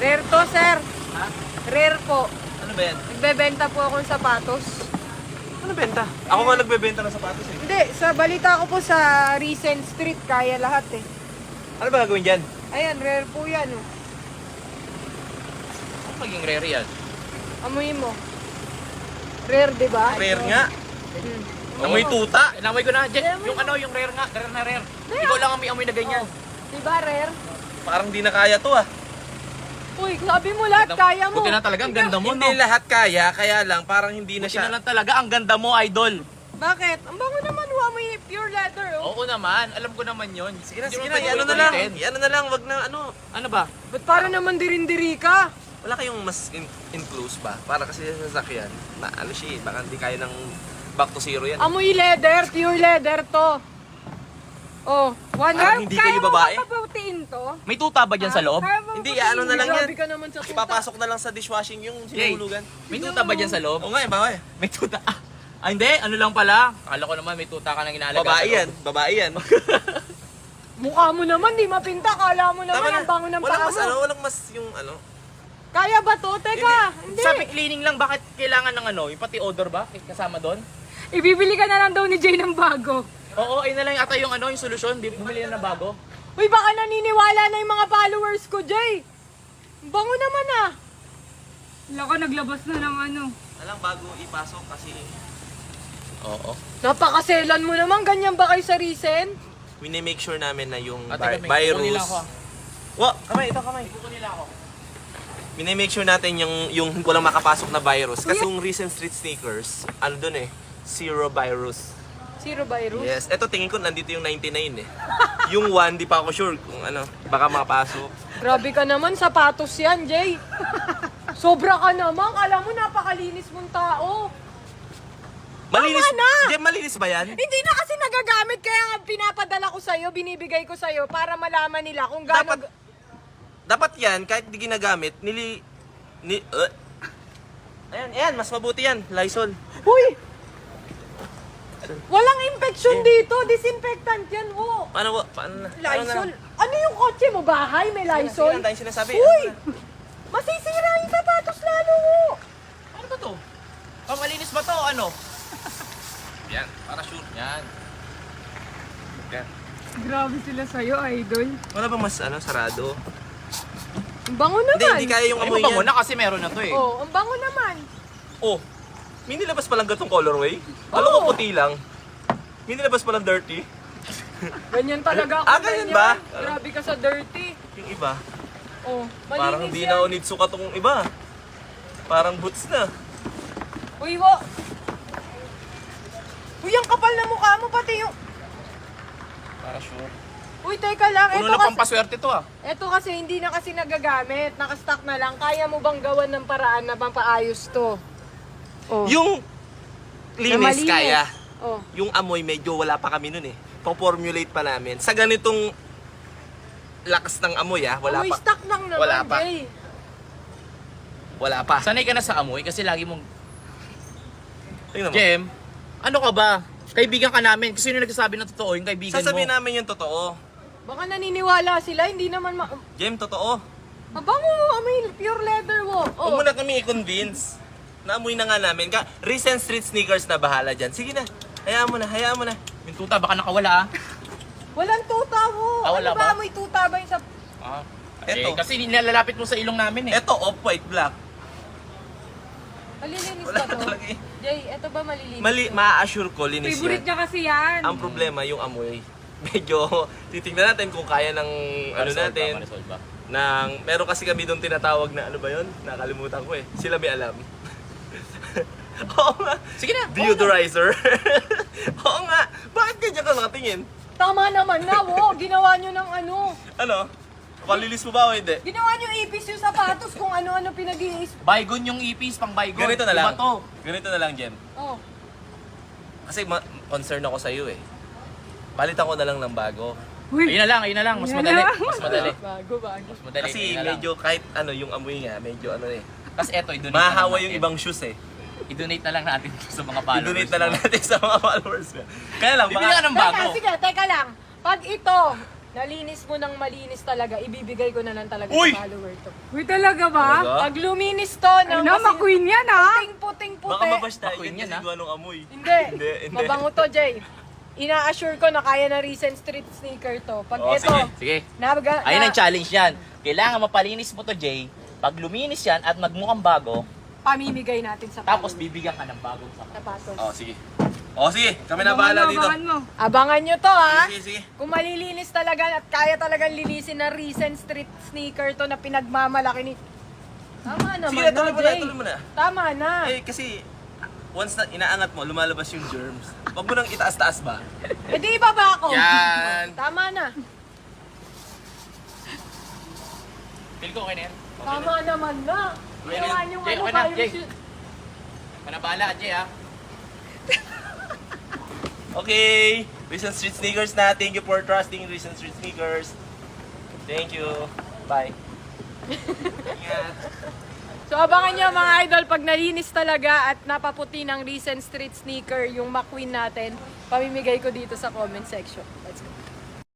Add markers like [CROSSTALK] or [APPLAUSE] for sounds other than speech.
Rare to, sir. Ha? Rare po. Ano ba yan? Nagbebenta po akong sapatos. Ano benta? Ako nga nagbebenta ng sapatos eh. Hindi, sa balita ko po sa recent street, kaya lahat eh. Ano ba gagawin dyan? Ayan, rare po yan. Oh. Ano maging rare yan? Amoy mo. Rare, di ba? Rare nga. Hmm. Amoy tuta. Inamoy ko na. Jen, yung ano, yung rare nga. Rare na rare. Ikaw lang ang may amoy na ganyan. Di ba, rare? Parang di na kaya to ah. Uy, sabi mo lahat, kaya mo. Buti na talaga, ang ganda mo, no? Hindi lahat kaya, kaya lang parang hindi na Buti na siya. lang talaga, ang ganda mo, idol. Bakit? Ang bango naman, may pure leather, oh. Oo naman, alam ko naman yun. Sige na, Hindi sige mo na, ano na lang. ulitin. Ano na lang, wag na ano. Ano ba? Ba't para naman dirin-diri ka? Wala kayong mas in, enclose ba? Para kasi sa sasakyan, na ano siya eh, baka hindi kaya ng back to zero yan. Amoy leather, pure leather to. Oh, one Parang hindi kayo babae? Mo? May tuta ba dyan sa loob? Kaya mo Hindi, ano na lang yan. Grabe ka naman sa tuta. Ipapasok na lang sa dishwashing yung Jay, sinahulugan. may tuta ba dyan sa loob? Oo nga, eh, babae. May tuta. Ah, ah, hindi. Ano lang pala. Akala ko naman may tuta ka nang inalaga. Babae sa yan, loob. babae yan. [LAUGHS] Mukha mo naman, di mapinta. Kala mo naman ang bango ng walang paa mas mo. ano, walang mas yung ano. Kaya ba to? Teka, hindi. Sabi, cleaning lang. Bakit kailangan ng ano? Yung pati odor ba? Kasama doon? Ibibili ka na lang daw ni Jay ng bago. Oo, ayun na lang ata yung ano, yung solusyon. Bumili na ng bago. Uy, baka naniniwala na yung mga followers ko, Jay. Ang Bango naman ah. Wala ka naglabas na ng ano. Alam, bago ipasok kasi Oo. Napakaselan mo naman, ganyan ba kayo sa recent? minimake sure namin na yung Ate, vi- may kukunin virus. lang ako. ah. Wa, kamay, ito kamay. Kukunin nila ako. Minimake sure natin yung, yung walang makapasok na virus. Kasi yung recent street sneakers, ano dun eh, zero virus. Zero virus? Yes, eto tingin ko nandito yung 99 eh. [LAUGHS] yung 1, di pa ako sure kung ano, baka makapasok. Grabe ka naman, sapatos yan, Jay. Sobra ka naman. Alam mo, napakalinis mong tao. Malinis, Tama na! Jem, malinis ba yan? Hindi na kasi nagagamit, kaya nga pinapadala ko sa'yo, binibigay ko sa'yo para malaman nila kung gaano... Dapat, dapat yan, kahit di ginagamit, nili... Ni, uh, ayan, ayan, mas mabuti yan, Lysol. Uy! Walang infection dito, disinfectant yan, oh. Paano, wa- paano na? paano na Lysol. Ano yung kotse mo? Bahay? May Sige Lysol? lang, tayong sinasabi. Uy! Ano na? Masisira yung sapatos lalo mo. Ano ba to? Pamalinis ba to o ano? Yan, para sure. Yan. Yan. Grabe sila sa'yo, idol. Wala bang mas ano, sarado? Ang bango Hindi, naman. hindi kaya yung Ay, amoy mabango niyan. na kasi meron na to eh. Oh, ang bango naman. Oh, may nilabas palang gatong colorway? Alam ko puti lang. May nilabas palang dirty. Ganyan talaga ako. Ah, ganyan ba? Grabe ka sa dirty. Yung iba, Oh, malinis parang hindi yan. na onitsuka tong iba. Parang boots na. Uy, wo. Uy, ang kapal na mukha mo, pati yung... Para sure. Uy, teka lang. Puno Ito na kasi, pampaswerte to ah. ito kasi hindi na kasi nagagamit. Nakastock na lang. Kaya mo bang gawan ng paraan na mapaayos to? Oh. Yung linis malinis. kaya. Oh. Yung amoy medyo wala pa kami nun eh. Pa-formulate pa namin. Sa ganitong lakas ng amoy ah, wala Amoy pa. stock lang naman, Wala pa. Jay. Wala pa. Sanay ka na sa amoy kasi lagi mong... Tingnan mo. Jem, ano ka ba? Kaibigan ka namin. Kasi sino nagsasabi ng totoo, yung kaibigan Sasabihin mo. namin yung totoo. Baka naniniwala sila, hindi naman ma... Jem, totoo. Abango, amoy pure leather wo. Huwag Oh. mo na kami i-convince. Naamoy na nga namin. Ka recent street sneakers na bahala dyan. Sige na. Hayaan mo na, hayaan mo na. Yung tuta, baka nakawala ah. [LAUGHS] Walang tuta wo. Ah, wala ano ba? ba? Amoy tuta ba yung sa... ah. Eto. Eh, kasi nilalapit mo sa ilong namin eh. Eto, off-white black. Malilinis Wala ba to? talaga eh. Jay, eto ba malilinis? Mali, ma-assure ko, linis Favorite yan. niya kasi yan. Ang problema, yung amoy. [LAUGHS] Medyo, titignan natin kung kaya ng, ano Marisol ba? natin, Marisol ba? ng, meron kasi kami doon tinatawag na, ano ba yun? Nakalimutan ko eh. Sila may alam. [LAUGHS] Oo nga. Sige na. Deodorizer. Oo nga. [LAUGHS] Bakit ganyan ka nakatingin? Tama naman na, wo. Ginawa nyo ng ano. Ano? Palilis mo ba o hindi? Ginawa nyo ipis yung sapatos kung ano-ano pinag-iis. Baygon yung ipis, pang baygon. Ganito na lang. Iba to. Ganito na lang, Jem. Oh. Kasi ma- concern ako sa iyo eh. Palitan ko na lang ng bago. Ayun na lang, ayun na lang. Mas madali. Mas madali. Bago, bago. Mas madali. Kasi ayun na lang. medyo kahit ano yung amoy nga, medyo ano eh. Tapos eto, i-donate na Mahahawa lang yung natin. ibang shoes eh. I-donate na lang natin [LAUGHS] sa mga followers. I-donate na lang mo. natin sa mga followers mo. Kaya lang, Bibili ka baka, ng bago. Teka, sige, teka lang. Pag ito, nalinis mo ng malinis talaga, ibibigay ko na lang talaga Uy! sa follower to. Uy, talaga ba? Talaga? Pag luminis to, ng Ano, maqueen yan ah. puting puting puti. Baka mabash tayo Ako yun yan yan, kasi ah. gawa amoy. Hindi. [LAUGHS] Hindi, hindi. Mabango to, Jay. Ina-assure ko na kaya na recent street sneaker to. Pag Oh, ito, sige. Sige. nabaga, Ayun na, ang challenge yan. Kailangan mapalinis mo to, Jay. Pag luminis yan at magmukhang bago, pamimigay natin sa tapos follower. bibigyan ka ng bagong sapatos. sapatos. Oh, sige. Oh, sige. Kami na bahala dito. Abangan mo. Abangan nyo to, ha? Sige, sige. Kung malilinis talaga at kaya talagang linisin na recent street sneaker to na pinagmamalaki ni... Tama naman Sige na, na, tuloy mo na, Jay. tuloy mo na. Tama na. Eh, kasi once na inaangat mo, lumalabas yung germs. Huwag mo nang itaas-taas ba? Eh di ibaba ako. Yan. Tama na. Feel ko okay na yan. Tama naman na. Na. yung Jay, ano okay na, tayo. Jay. shoot. Panabala, Jay ah. [LAUGHS] Okay. Recent Street Sneakers na. Thank you for trusting Recent Street Sneakers. Thank you. Bye. Ingat. [LAUGHS] So abangan nyo mga idol, pag nalinis talaga at napaputi ng recent street sneaker yung McQueen natin, pamimigay ko dito sa comment section. Let's go.